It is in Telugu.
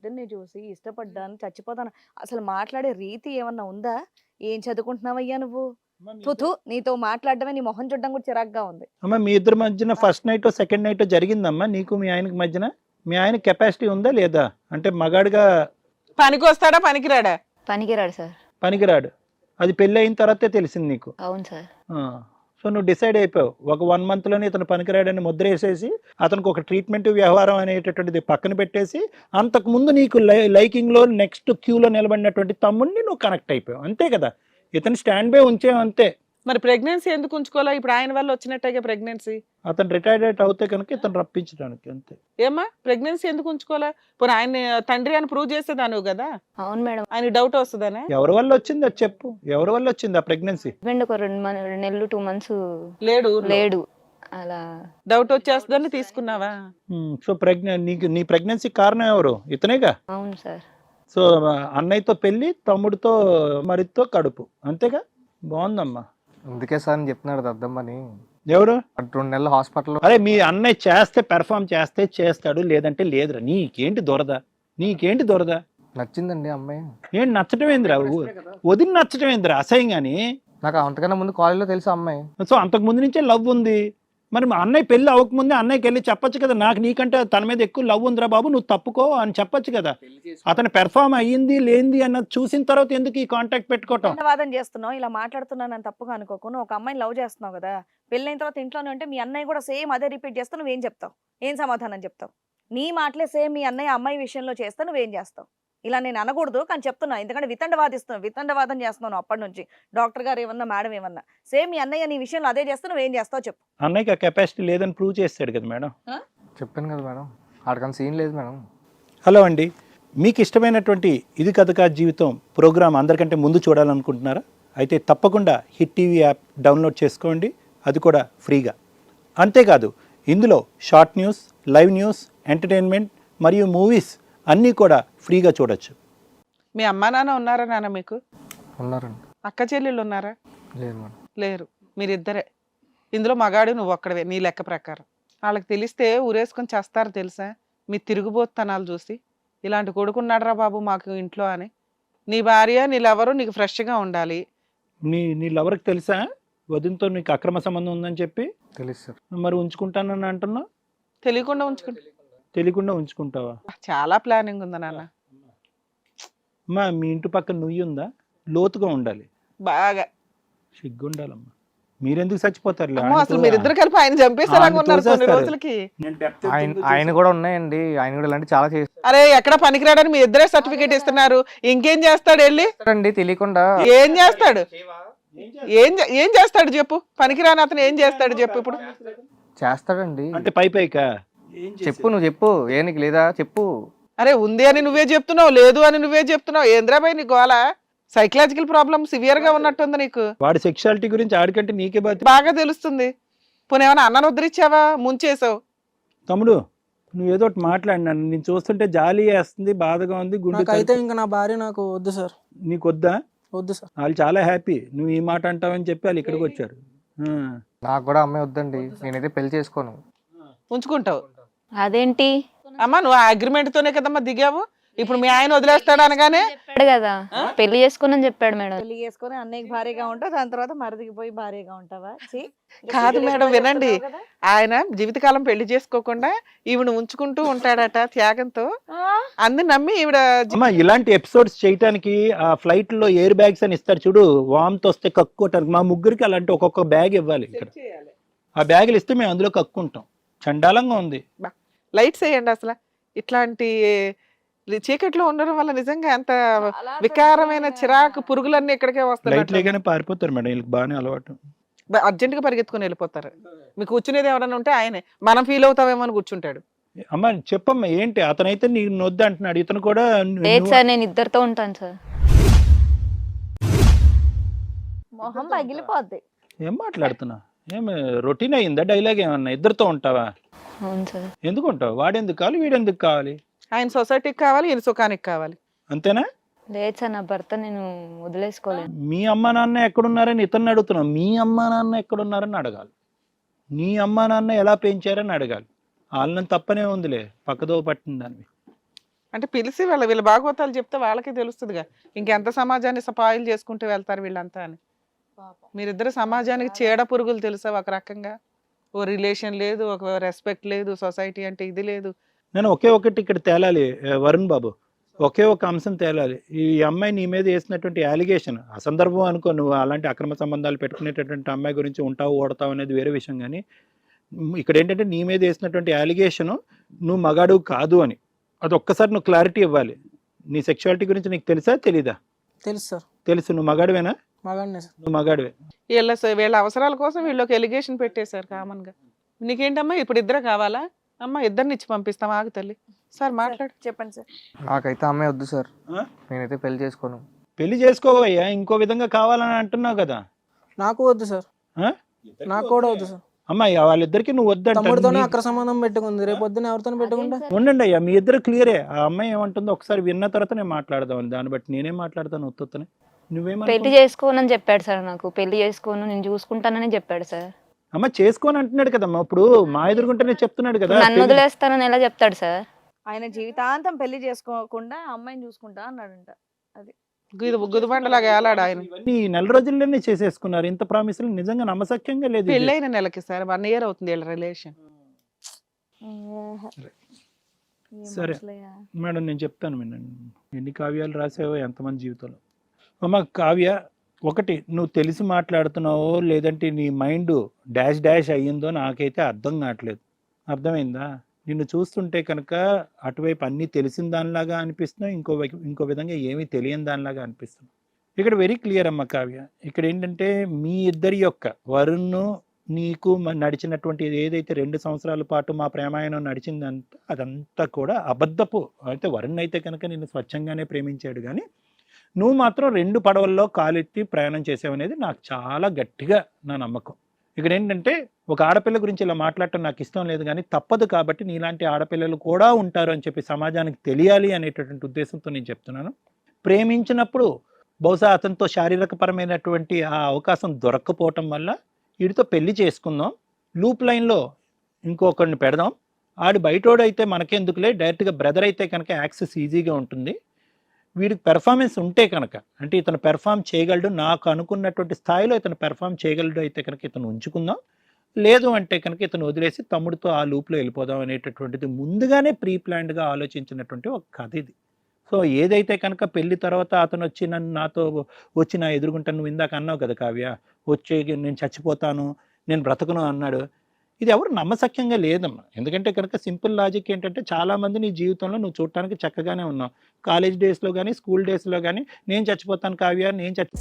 పొద్దున్నే చూసి ఇష్టపడ్డాను చచ్చిపోతాను. అసలు మాట్లాడే రీతి ఏమన్నా ఉందా? ఏం చదువుకుంటున్నావయ్యా నువ్వు? తుతు నీతో మాట్లాడడమే నీ మొహం చూడడం కూడా చిరాగ్గా ఉంది. అమ్మ మీ ఇద్దరి మధ్యన ఫస్ట్ నైట్ సెకండ్ నైట్ జరిగిందమ్మా నీకు మీ ఆయనకి మధ్యన? మీ ఆయన కెపాసిటీ ఉందా లేదా? అంటే మగాడిగా పనికి వస్తాడా పనికిరాడా? పనికిరాడు సార్. పనికిరాడు. అది పెళ్ళి అయిన తర్వాతే తెలిసింది నీకు. అవును సార్. సో నువ్వు డిసైడ్ అయిపోయావు. ఒక వన్ మంత్లోనే ఇతను పనికిరాడని ముద్ర వేసేసి అతనికి ఒక ట్రీట్మెంట్ వ్యవహారం అనేటటువంటిది పక్కన పెట్టేసి అంతకుముందు నీకు లై లైకింగ్లో నెక్స్ట్ క్యూలో నిలబడినటువంటి తమ్ముడిని నువ్వు కనెక్ట్ అయిపోయావు. అంతే కదా? ఇతను స్టాండ్ బై ఉంచే అంతే. మరి ప్రెగ్నెన్సీ ఎందుకు ఉంచుకోవాలా? ఇప్పుడు ఆయన వల్ల వచ్చినట్టే ప్రెగ్నెన్సీ అతను రిటైర్డ్ అవుతే కనుక ఇతను రప్పించడానికి అంతే. ఏమ్మా? ప్రెగ్నెన్సీ ఎందుకు ఉంచుకోవాలా? పోనీ ఆయన తండ్రి అని ప్రూవ్ చేసేదాను కదా? అవును మేడం. ఆయన డౌట్ వస్తుందనే? ఎవరి వల్ల వచ్చింది అది చెప్పు. ఎవరి వల్ల వచ్చింది ఆ ప్రెగ్నెన్సీ హస్బెండ్ ఒక రెండు మన- రెండు నెలలు టూ మంత్స్ లేడు లేడు. అలా డౌట్ వచ్చేస్తుందని తీసుకున్నావా? సో ప్రెగ్నె నీకు నీ ప్రెగ్నెన్సీ కారణం ఎవరు? ఇతనేగా? అవును సార్. సో అన్నయ్యతో పెళ్ళి తమ్ముడితో మరితో కడుపు. అంతేగా? బాగుందమ్మా. అందుకే సార్ అని చెప్తున్నాడు దద్దమ్మని ఎవరు? రెండు నెలలు హాస్పిటల్లో అరే మీ అన్నయ్య చేస్తే పెర్ఫామ్ చేస్తే చేస్తాడు లేదంటే లేదురా. నీకేంటి దొరద? నీకేంటి దొరద? నచ్చిందండి అమ్మాయి. ఏంటి నచ్చటం ఏందిరా వదిలి నచ్చటం ఏందిరా అసహ్యంగాని. నాకు అంతకన్నా ముందు కాలేజీలో తెలుసు అమ్మాయి. సో అంతకు ముందు నుంచే లవ్ ఉంది. మరి మా అన్నయ్య పెళ్ళి అవ్వకముందే అన్నయ్యకి వెళ్ళి చెప్పొచ్చు కదా నాకు నీకంటే తన మీద ఎక్కువ లవ్ ఉందిరా బాబు నువ్వు తప్పుకో అని చెప్పొచ్చు కదా. అతను పెర్ఫామ్ అయ్యింది లేనిది అన్నది చూసిన తర్వాత ఎందుకు ఈ కాంటాక్ట్ పెట్టుకోవటం? చేస్తున్నావు ఇలా మాట్లాడుతున్నాను అని తప్పుగా అనుకోకు నువ్వు ఒక అమ్మాయిని లవ్ చేస్తున్నావు కదా పెళ్ళైన తర్వాత ఇంట్లోనే ఉంటే మీ అన్నయ్య కూడా సేమ్ అదే రిపీట్ చేస్తా నువ్వేం చెప్తావు? ఏం సమాధానం చెప్తావు? నీ మాటలే సేమ్ మీ అన్నయ్య అమ్మాయి విషయంలో చేస్తే నువ్వేం చేస్తావు? ఇలా నేను అనకూడదు కానీ చెప్తున్నా. ఎందుకంటే వితండవాదిస్తున్నావు వితండవాదం చేస్తున్నాను అప్పటి నుంచి. డాక్టర్ గారు ఏమన్నా మేడం ఏమన్నా. సేమ్ మీ అన్నయ్య నీ విషయంలో అదే చేస్తే నువ్వేం చేస్తావు చెప్పు. అన్నయ్యకి కెపాసిటీ లేదని ప్రూవ్ చేస్తాడు కదా మేడం. చెప్పాను కదా మేడం. ఆడకన్నా సీన్ లేదు మేడం. హలో అండి. మీకు ఇష్టమైనటువంటి ఇది కథ కాదు జీవితం ప్రోగ్రామ్ అందరికంటే ముందు చూడాలనుకుంటున్నారా? అయితే తప్పకుండా హిట్ టీవీ యాప్ డౌన్లోడ్ చేసుకోండి. అది కూడా ఫ్రీగా. అంతేకాదు ఇందులో short news live news entertainment మరియు మూవీస్ అన్నీ కూడా ఫ్రీగా చూడొచ్చు. మీ అమ్మా నాన్న ఉన్నారా నాన్న మీకు? ఉన్నారండి. అక్క చెల్లెళ్ళు ఉన్నారా? లేదు మేడం. లేరు. మీరిద్దరే. ఇందులో మగాడు నువ్వు ఒక్కడవే నీ లెక్క ప్రకారం. వాళ్ళకి తెలిస్తే ఊరేసుకొని చేస్తారు తెలుసా? మీ తిరుగుబోతనాలు చూసి. ఇలాంటి కొడుకున్నాడరా బాబు మాకు ఇంట్లో అని. నీ భార్య నీ లవరు నీకు ఫ్రెష్గా ఉండాలి. నీ నీ లవర్కి తెలుసా? వదినతో నీకు అక్రమ సంబంధం ఉందని చెప్పి? తెలుసు సార్. మరి ఉంచుకుంటానని అంటున్నావు తెలియకుండా ఉంచుకుంటా. తెలియకుండా ఉంచుకుంటావా? చాలా ప్లానింగ్ ఉంది నాన్న. అమ్మా మీ ఇంటి పక్కన నుయ్యి ఉందా? లోతుగా ఉండాలి. బాగా. సిగ్గుండాలమ్మా. మీరెందుకు చచ్చిపోతారు? అమ్మో అసలు మీరిద్దరు కలిపి ఆయన చంపేసేలాగా ఆయన ఉన్నారు కొన్ని. రోజులకి. ఆయన ఆయన కూడా ఉన్నాయండి. ఆయన కూడా ఇలాంటి చాలా అరే ఎక్కడ పనికిరాడని మీ ఇద్దరే సర్టిఫికేట్ ఇస్తున్నారు. ఇంకేం చేస్తాడు వెళ్ళి? చేస్తాడండి తెలియకుండా. ఏం చేస్తాడు? ఏం చే- ఏం చేస్తాడు చెప్పు. పనికిరాని అతను ఏం చేస్తాడు చెప్పు ఇప్పుడు. చేస్తాడండి. అంటే పై పైకా చెప్పు నువ్వు చెప్పు ఏ నీకు లేదా? చెప్పు. అరే ఉంది అని నువ్వే చెప్తున్నావు లేదు అని నువ్వే చెప్తున్నావు. ఏంద్రాబాయ్ నీ గోల సైకలాజికల్ ప్రాబ్లం సివియర్గా ఉన్నట్టుంది నీకు. వాడి సెక్షువాలిటీ గురించి ఆడికంటే నీకే బాధ్యత. బాగా తెలుస్తుంది. పోనీ ఏమైనా అన్నను ఉద్ధరించావా? ముంచేసావు తమ్ముడు నువ్వు ఏదో ఒకటి మాట్లాడినాను నేను చూస్తుంటే జాలి వేస్తుంది బాధగా ఉంది గుండె తరుపు- ఇంకా నా భార్య నాకు వద్దు సార్. నీకు వద్దా? వద్దు సార్. వాళ్ళు చాలా హ్యాపీ నువ్వు ఈ మాట అంటావని చెప్పి వాళ్ళు ఇక్కడికి వచ్చారు. నాకు కూడా అమ్మాయి వద్దండి. నేనైతే పెళ్ళి చేసుకోను. ఉంచుకుంటావు. అదేంటి? అమ్మా నువ్వు ఆ అగ్రిమెంట్ తోనే కదమ్మా దిగావు? ఇప్పుడు మీ ఆయన వదిలేస్తాడు అనగానే? చెప్పాడు కదా. పెళ్ళి చేసుకుని చెప్పాడు మేడం. పెళ్ళి చేసుకొని అన్నయ్యకి భార్యగా ఉంటావు దాని తర్వాత మరదికి పోయి భార్యగా ఉంటావా? ఛీ, కాదు మేడం, వినండి. కదా? ఆయన జీవితకాలం పెళ్ళి చేసుకోకుండా ఈవిడ ఉంచుకుంటూ ఉంటాడట త్యాగంతో. అందు నమ్మి ఈవిడ జీ- అమ్మా ఇలాంటి ఎపిసోడ్స్ చేయటానికి ఆ ఫ్లైట్లో ఎయిర్ బ్యాగ్స్ అని ఇస్తారు చూడు వామ్తో వస్తే కక్కుకోవటానికి మా ముగ్గురికి అలాంటి ఒక్కొక్క బ్యాగ్ ఇవ్వాలి ఇక్కడ. ఆ బ్యాగులు ఇస్తే మేము అందులో కక్కుంటాం. చండాలంగా ఉంది. లైట్స్ వేయండి అసలు. ఇట్లాంటి చీకట్లో ఉండడం వల్ల నిజంగా ఎంత చాలా వికారమైన. చిరాకు పురుగులన్నీ ఇక్కడికే వస్తాయి పారిపోతారు మేడం వీళ్ళకి బాగానే అలవాటు. అర్జెంట్గా పరిగెత్తుకుని వెళ్ళిపోతారు. మీకు కూర్చునేది ఎవరైనా ఉంటే ఆయనే. మనం ఫీల్ అవుతామేమో అని కూర్చుంటాడు. అమ్మా చెప్పమ్మా ఏంటి? అతనైతే నీకు నొద్దు అంటున్నాడు. ఇతను కూడా లేదు సార్ నేను ఇద్దరితో ఉంటాను సార్. మొహం పగిలిపోద్ది. ఏం మాట్లాడుతున్నా? ఏమి రొటీన్ అయిందా డైలాగ్ ఏమన్నా? ఇద్దరితో ఉంటావా? అవును సార్. ఎందుకు ఉంటావు వాడెందుకు కావాలి? వీడెందుకు కావాలి? ఆయన సొసైటీకి కావాలి ఈయన సుఖానికి కావాలి. అంతేనా? లేదు సార్ నా భర్త నేను వదిలేసుకోలేను మీ అమ్మ నాన్న ఎక్కడున్నారని ఇతన్ని అడుగుతున్నావు మీ అమ్మ నాన్న ఎక్కడున్నారని అడగాలి. నీ అమ్మ నాన్న ఎలా పెంచారని అడగాలి. వాళ్ళని తప్పనే ఉందిలే. పక్కదో పట్టిన దాన్ని అంటే పిలిచి వాళ్ళ వీళ్ళ భాగవతాలు చెప్తే వాళ్ళకే తెలుస్తుందిగా. ఇంకెంత సమాజాన్ని సపాయిలు చేసుకుంటూ వెళ్తారు వీళ్ళంతా అని. మీరిద్దరు సమాజానికి చీడ పురుగులు తెలుసా ఒక రకంగా? ఓ రిలేషన్ లేదు ఒక రెస్పెక్ట్ లేదు సొసైటీ అంటే ఇది లేదు. నేను ఒకే ఒకటి ఇక్కడ తేలాలి వరుణ్ బాబు. ఒకే ఒక అంశం తేలాలి. ఈ అమ్మాయి నీ మీద వేసినటువంటి అలిగేషన్ అసందర్భం అనుకో నువ్వు అలాంటి అక్రమ సంబంధాలు పెట్టుకునేటటువంటి అమ్మాయి గురించి ఉంటావు ఓడతావు అనేది వేరే విషయం కానీ ఇక్కడ ఏంటంటే నీ మీద వేసినటువంటి అలిగేషన్ నువ్వు మగాడు కాదు అని. అది ఒక్కసారి నువ్వు క్లారిటీ ఇవ్వాలి. నీ సెక్షువాలిటీ గురించి నీకు తెలుసా తెలీదా? తెలుసు సార్. తెలుసు నువ్వు మగాడివేనా? మగాడినే సార్. నువ్వు మగాడివే. వీళ్ళ వీళ్ళ అవసరాల కోసం వీళ్ళు ఒక ఎలిగేషన్ పెట్టేశారు కామన్గా. నీకేంటమ్మా ఇప్పుడు ఇద్దరు కావాలా? అమ్మ ఇద్దరిని ఇచ్చి పంపిస్తాం ఆగు తల్లి. సార్ మాట్లాడు. చెప్పండి సార్. నాకైతే అమ్మాయి వద్దు సార్. ఆ? నేనైతే పెళ్ళి చేసుకోను. పెళ్ళి చేసుకోవయ్యా ఇంకో విధంగా కావాలని అంటున్నావు కదా. నాకు వద్దు సార్. ఆ? నాకు కూడా వద్దు సార్. అమ్మాయి వాళ్ళిద్దరికి నువ్వు తమ్ముడితోనే వద్దంటే అక్ర సంబంధం పెట్టుకుంది. రేపు పొద్దున ఎవరితో పెట్టుకుంటా? ఉండండి అయ్యా మీ ఇద్దరు క్లియరే ఆ అమ్మాయి ఏమంటుందో ఒకసారి విన్న తర్వాత నేను మాట్లాడదాం దాన్ని బట్టి నేనేం మాట్లాడతాను ఉత్తనే పెళ్ళి చేసుకోనని చెప్పాడు సార్ నాకు. పెళ్ళి చేసుకోను నేను చూసుకుంటానని చెప్పాడు సార్. అమ్మ చేసుకోని అంటున్నాడు కదమ్మా. ఇప్పుడు మా ఎదురుకుంటేనే చెప్తున్నాడు కదా నన్ను వదిలేస్తానని ఎలా చెప్తాడు సార్? ఆయన జీవితాంతం పెళ్ళి చేసుకోకుండా అమ్మాయిని చూసుకుంటా అన్నాడంట. గుది గుదిబండలాగా ఏలాడు ఆయన? ఇవన్నీ నెల రోజుల్లోనే చేసేసుకున్నారు. ఇంత ప్రామిసులు నిజంగా నమ్మసక్యంగా లేదు. పెళ్ళైన నెలకి సార్ వన్ ఇయర్ అవుతుంది వీళ్ళ రిలేషన్. సరే. మేడం నేను చెప్తాను వినండి. ఎన్ని కావ్యాలు రాసావో ఎంతమంది జీవితంలో? అమ్మ కావ్య ఒకటి నువ్వు తెలిసి మాట్లాడుతున్నావో లేదంటే నీ మైండ్ డాష్ డాష్ అయ్యిందో నాకైతే అర్థం కావట్లేదు. అర్థమైందా? నిన్ను చూస్తుంటే కనుక అటువైపు అన్నీ తెలిసిన దానిలాగా అనిపిస్తున్నావు ఇంకో ఇంకో విధంగా ఏమీ తెలియని దానిలాగా అనిపిస్తుంది ఇక్కడ వెరీ క్లియర్ అమ్మ కావ్య. ఇక్కడ ఏంటంటే మీ ఇద్దరి యొక్క వరుణ్ను నీకు నడిచినటువంటి ఏదైతే రెండు సంవత్సరాల పాటు మా ప్రేమాయణం నడిచిందంతా అదంతా కూడా అబద్ధపు అయితే వరుణ్ అయితే కనుక నిన్ను స్వచ్ఛంగానే ప్రేమించాడు. కానీ నువ్వు మాత్రం రెండు పడవల్లో కాలెత్తి ప్రయాణం చేసావనేది నాకు చాలా గట్టిగా నా నమ్మకం. ఇక్కడ ఏంటంటే ఒక ఆడపిల్ల గురించి ఇలా మాట్లాడటం నాకు ఇష్టం లేదు కానీ తప్పదు కాబట్టి నీలాంటి ఆడపిల్లలు కూడా ఉంటారు అని చెప్పి సమాజానికి తెలియాలి అనేటటువంటి ఉద్దేశంతో నేను చెప్తున్నాను. ప్రేమించినప్పుడు బహుశా అతనితో శారీరకపరమైనటువంటి ఆ అవకాశం దొరక్కపోవటం వల్ల వీడితో పెళ్ళి చేసుకుందాం లూప్ లైన్లో ఇంకొకరిని పెడదాం. ఆడు బయటోడైతే మనకెందుకులే డైరెక్ట్గా బ్రదర్ అయితే కనుక యాక్సెస్ ఈజీగా ఉంటుంది. వీడికి పెర్ఫార్మెన్స్ ఉంటే కనుక అంటే ఇతను పెర్ఫామ్ చేయగలడు నాకు అనుకున్నటువంటి స్థాయిలో ఇతను పెర్ఫామ్ చేయగలడు అయితే కనుక ఇతను ఉంచుకుందాం. లేదు అంటే కనుక ఇతను వదిలేసి తమ్ముడితో ఆ లూప్లో వెళ్ళిపోదాం అనేటటువంటిది ముందుగానే ప్రీ ప్లాన్డ్గా ఆలోచించినటువంటి ఒక కథ ఇది. సో ఏదైతే కనుక పెళ్ళి తర్వాత అతను వచ్చి నన్ను నాతో వచ్చి నా ఎదురుగుంటా నువ్వు ఇందాక అన్నావు కదా కావ్య వచ్చి నేను చచ్చిపోతాను నేను బ్రతకను అన్నాడు ఇది ఎవరు నమ్మసక్యంగా లేదమ్మా. ఎందుకంటే కనుక సింపుల్ లాజిక్ ఏంటంటే చాలామంది నీ జీవితంలో నువ్వు చూడటానికి చక్కగానే ఉన్నావు. కాలేజ్ డేస్లో కానీ స్కూల్ డేస్లో కానీ నేను చచ్చిపోతాను కావ్య నేను చచ్చి